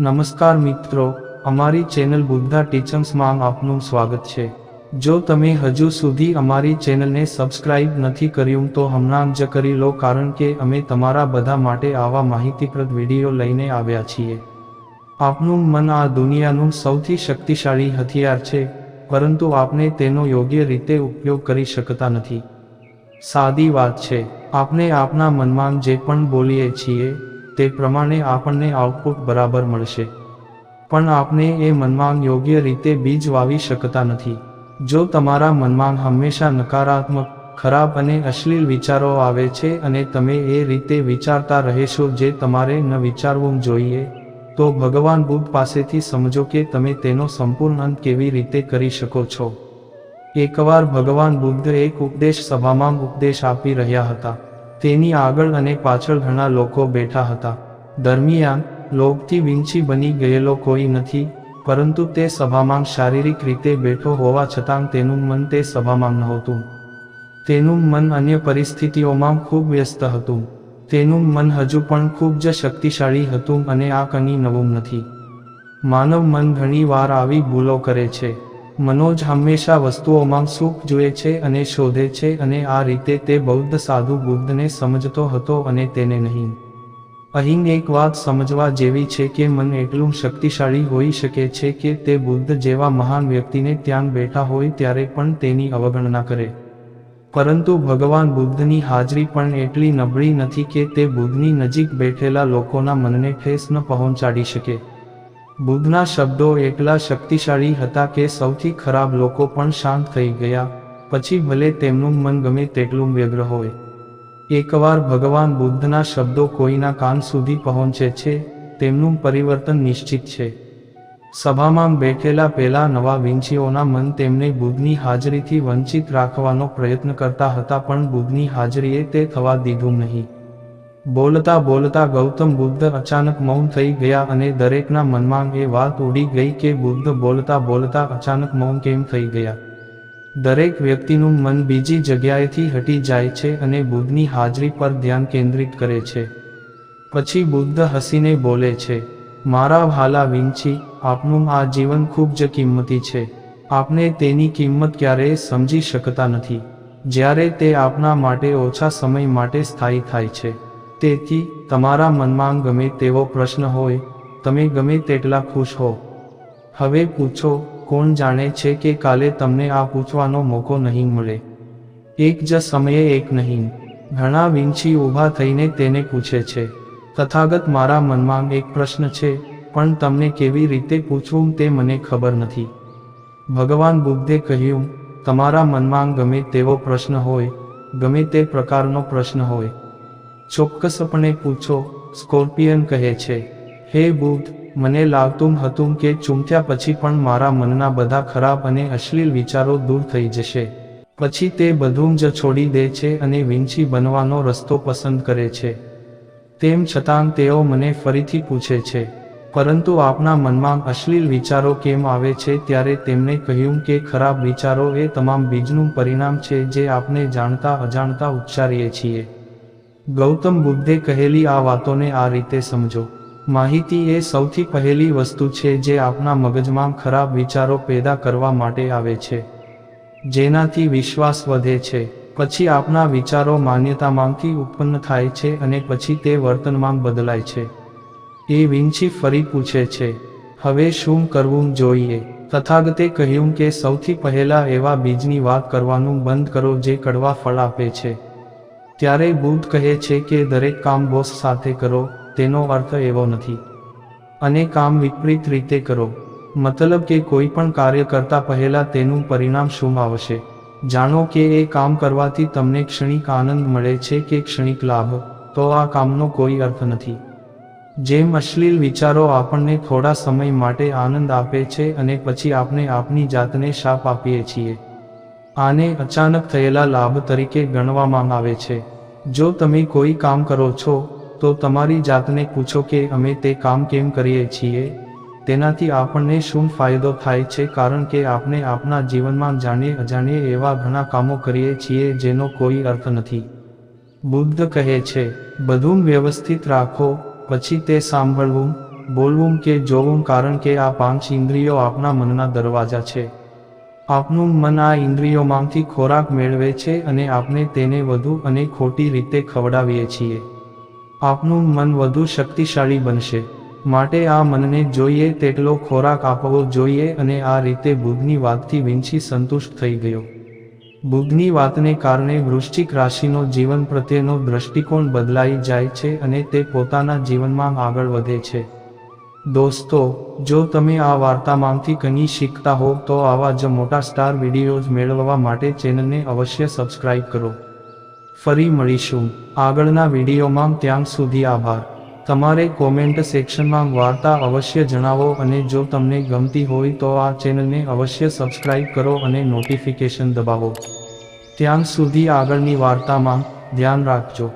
નમસ્કાર મિત્રો, અમારી ચેનલ બુદ્ધા ટીચર્સમાં આપનું સ્વાગત છે. જો તમે હજુ સુધી અમારી ચેનલને સબસ્ક્રાઇબ નથી કર્યું તો હમણાં જ કરી લો કારણ કે અમે તમારા બધા માટે આવા માહિતીપ્રદ વીડિયો લઈને આવ્યા છીએ. આપનું મન આ દુનિયાનું સૌથી શક્તિશાળી હથિયાર છે, પરંતુ આપણે તેનો યોગ્ય રીતે ઉપયોગ કરી શકતા નથી. સાદી વાત છે આપણે આપના મનમાં જે પણ બોલીએ છીએ તે પ્રમાણે આપણને આઉટપુટ બરાબર મળશે. પણ આપણે એ મનમાં યોગ્ય રીતે બીજ વાવી શકતા નથી. જો તમારા મનમાં હંમેશા નકારાત્મક, ખરાબ અને અશ્લીલ વિચારો આવે છે અને તમે એ રીતે વિચારતા રહેશો જે તમારે ન વિચારવું જોઈએ, તો ભગવાન બુદ્ધ પાસેથી સમજો કે તમે તેનો સંપૂર્ણ અંત કેવી રીતે કરી શકો છો. એકવાર ભગવાન બુદ્ધ એક ઉપદેશ સભામાં ઉપદેશ આપી રહ્યા હતા. તેની આગળ અને પાછળ ઘણા લોકો બેઠા હતા. દરમિયાન લોભથી વિંછી બની ગયેલો કોઈ નથી, પરંતુ તે સભામાં શારીરિક રીતે બેઠો હોવા છતાં તેનું મન તે સભામાં નહોતું. તેનું મન અન્ય પરિસ્થિતિઓમાં ખૂબ વ્યસ્ત હતું. તેનું મન હજુ પણ ખૂબ જ શક્તિશાળી હતું અને આ કંઈ નવું નથી. માનવ મન ઘણી વાર આવી ભૂલો કરે છે. મનોજ હંમેશા વસ્તુઓમાં સુખ જુએ છે અને શોધે છે અને આ રીતે તે બૌદ્ધ સાધુ બુદ્ધને સમજતો હતો અને તેને નહીં. અહીં એક વાત સમજવા જેવી છે કે મન એટલું શક્તિશાળી હોઈ શકે છે કે તે બુદ્ધ જેવા મહાન વ્યક્તિને ત્યાં બેઠા હોય ત્યારે પણ તેની અવગણના કરે. પરંતુ ભગવાન બુદ્ધની હાજરી પણ એટલી નબળી નથી કે તે બુદ્ધની નજીક બેઠેલા લોકોના મનને ઠેસ ન પહોંચાડી શકે. બુદ્ધના શબ્દો એટલા શક્તિશાળી હતા કે સૌથી ખરાબ લોકો પણ શાંત થઈ ગયા. પછી ભલે તેમનું મન ગમે તેટલું વ્યગ્ર હોય. એકવાર ભગવાન બુદ્ધના શબ્દો કોઈના કાન સુધી પહોંચે છે, તેમનું પરિવર્તન નિશ્ચિત છે. સભામાં બેઠેલા પેલા નવા વિંછીઓના મન તેમને બુદ્ધની હાજરીથી વંચિત રાખવાનો પ્રયત્ન કરતા હતા પણ બુદ્ધની હાજરીએ તે થવા દીધું નહીં. બોલતા બોલતા ગૌતમ બુદ્ધ અચાનક મૌન થઈ ગયા અને દરેકના મનમાં એ વાત ઉડી ગઈ કે બુદ્ધ બોલતા બોલતા અચાનક મૌન કેમ થઈ ગયા? દરેક વ્યક્તિનું મન બીજી જગ્યાએથી હટી જાય છે અને બુદ્ધની હાજરી પર ધ્યાન કેન્દ્રિત કરે છે. પછી બુદ્ધ હસીને બોલે છે, મારા ભાલા વિંછી આપનું આ જીવન ખૂબ જ કિંમતી છે. આપને તેની કિંમત ક્યારેય સમજી શકતા નથી. જ્યારે તે આપના માટે ઓછા સમય માટે સ્થાયી થાય છે. તેથી તમારા મનમાં ગમે તેવો પ્રશ્ન હોય, તમે ગમે તેટલા ખુશ હો. હવે પૂછો, કોણ જાણે છે કે કાલે તમને આ પૂછવાનો મોકો નહીં મળે? એક જ સમયે એક નહીં. ઘણા વિંછી ઊભા થઈને તેને પૂછે છે, તથાગત મારા મનમાં એક પ્રશ્ન છે, પણ તમને કેવી રીતે પૂછવું તે મને ખબર નથી. ભગવાન બુદ્ધે કહ્યું, તમારા મનમાં ગમે તેવો પ્રશ્ન હોય, ગમે તે પ્રકારનો પ્રશ્ન હોય. ચોક્કસપણે પૂછો, સ્કોર્પિયન કહે છે, હે બુદ્ધ, મને લાગતું હતું કે ચૂંટ્યા પછી પણ મારા મનના બધા ખરાબ અને અશ્લીલ વિચારો દૂર થઈ જશે. પછી તે બધું જ છોડી દે છે અને વિંછી બનવાનો રસ્તો પસંદ કરે છે. તેમ છતાં તેઓ મને ફરીથી પૂછે છે, પરંતુ આપના મનમાં અશ્લીલ વિચારો કેમ આવે છે? ત્યારે તેમણે કહ્યું કે ખરાબ વિચારો એ તમામ બીજનું પરિણામ છે જે આપણે જાણતા અજાણતા ઉચ્ચારીએ છીએ. ગૌતમ બુદ્ધે કહેલી આ વાતોને આ રીતે સમજો. માહિતી એ સૌથી પહેલી વસ્તુ છે જે આપના મગજમાં ખરાબ વિચારો પેદા કરવા માટે આવે છે. જેનાથી વિશ્વાસ વધે છે. પછી આપના વિચારો માન્યતામાંથી ઉત્પન્ન થાય છે અને પછી તે વર્તનમાં બદલાય છે. એ વિંછી ફરી પૂછે છે, હવે શું કરવું જોઈએ? તથાગતે કહ્યું કે સૌથી પહેલા એવા બીજની વાત કરવાનું બંધ કરો જે કડવા ફળ આપે છે. ત્યારે બુદ્ધ કહે છે કે દરેક કામ બોસ સાથે કરો, તેનો અર્થ એવો નથી. અને કામ વિપરીત રીતે કરો. મતલબ કે કોઈ પણ કાર્ય કરતા પહેલા તેનું પરિણામ શું આવશે? જાણો કે એ કામ કરવાથી તમને ક્ષણિક આનંદ મળે છે કે ક્ષણિક લાભ, તો આ કામનો કોઈ અર્થ નથી. જેમ અશ્લીલ વિચારો આપણને થોડા સમય માટે આનંદ આપે છે અને પછી આપણે આપની જાતને શાપ આપીએ છીએ. આને અચાનક થયેલા લાભ તરીકે ગણવામાં આવે છે. જો તમે કોઈ કામ કરો છો, તો તમારી જાતને પૂછો કે અમે તે કામ કેમ કરીએ છીએ? તેનાથી આપણને શું ફાયદો થાય છે? કારણ કે આપણે આપણા જીવનમાં જાણીએ અજાણીએ એવા ઘણા કામો કરીએ છીએ જેનો કોઈ અર્થ નથી. બુદ્ધ કહે છે, બધું વ્યવસ્થિત રાખો, પછી તે સાંભળવું, બોલવું કે જોવું કારણ કે આ પાંચ ઇન્દ્રિયો આપણા મનના દરવાજા છે. આપનું મન આ ઇન્દ્રિયોમાંથી ખોરાક મેળવે છે અને આપણે તેને વધુ અને ખોટી રીતે ખવડાવીએ છીએ. આપનું મન વધુ શક્તિશાળી બનશે. માટે આ મનને જોઈએ તેટલો ખોરાક આપવો જોઈએ અને આ રીતે બુદ્ધની વાતથી વિંછી સંતુષ્ટ થઈ ગયો. બુધની વાતને કારણે વૃશ્ચિક રાશિનો જીવન પ્રત્યેનો દ્રષ્ટિકોણ બદલાઈ જાય છે અને તે પોતાના જીવનમાં આગળ વધે છે. દોસ્તો, જો તમે આ વાર્તામાંથી કંઈ શીખતા હો, તો આવા જ મોટા સ્ટાર વિડીયોઝ મેળવવા માટે ચેનલને અવશ્ય સબસ્ક્રાઇબ કરો. ફરી મળીશું. આગળના વિડીયોમાં ત્યાં સુધી આભાર. તમારે કોમેન્ટ સેક્શનમાં વાર્તા અવશ્ય જણાવો અને જો તમને ગમતી હોય તો આ ચેનલને અવશ્ય સબસ્ક્રાઇબ કરો અને નોટિફિકેશન દબાવો. ત્યાં સુધી આગળની વાર્તામાં ધ્યાન રાખજો.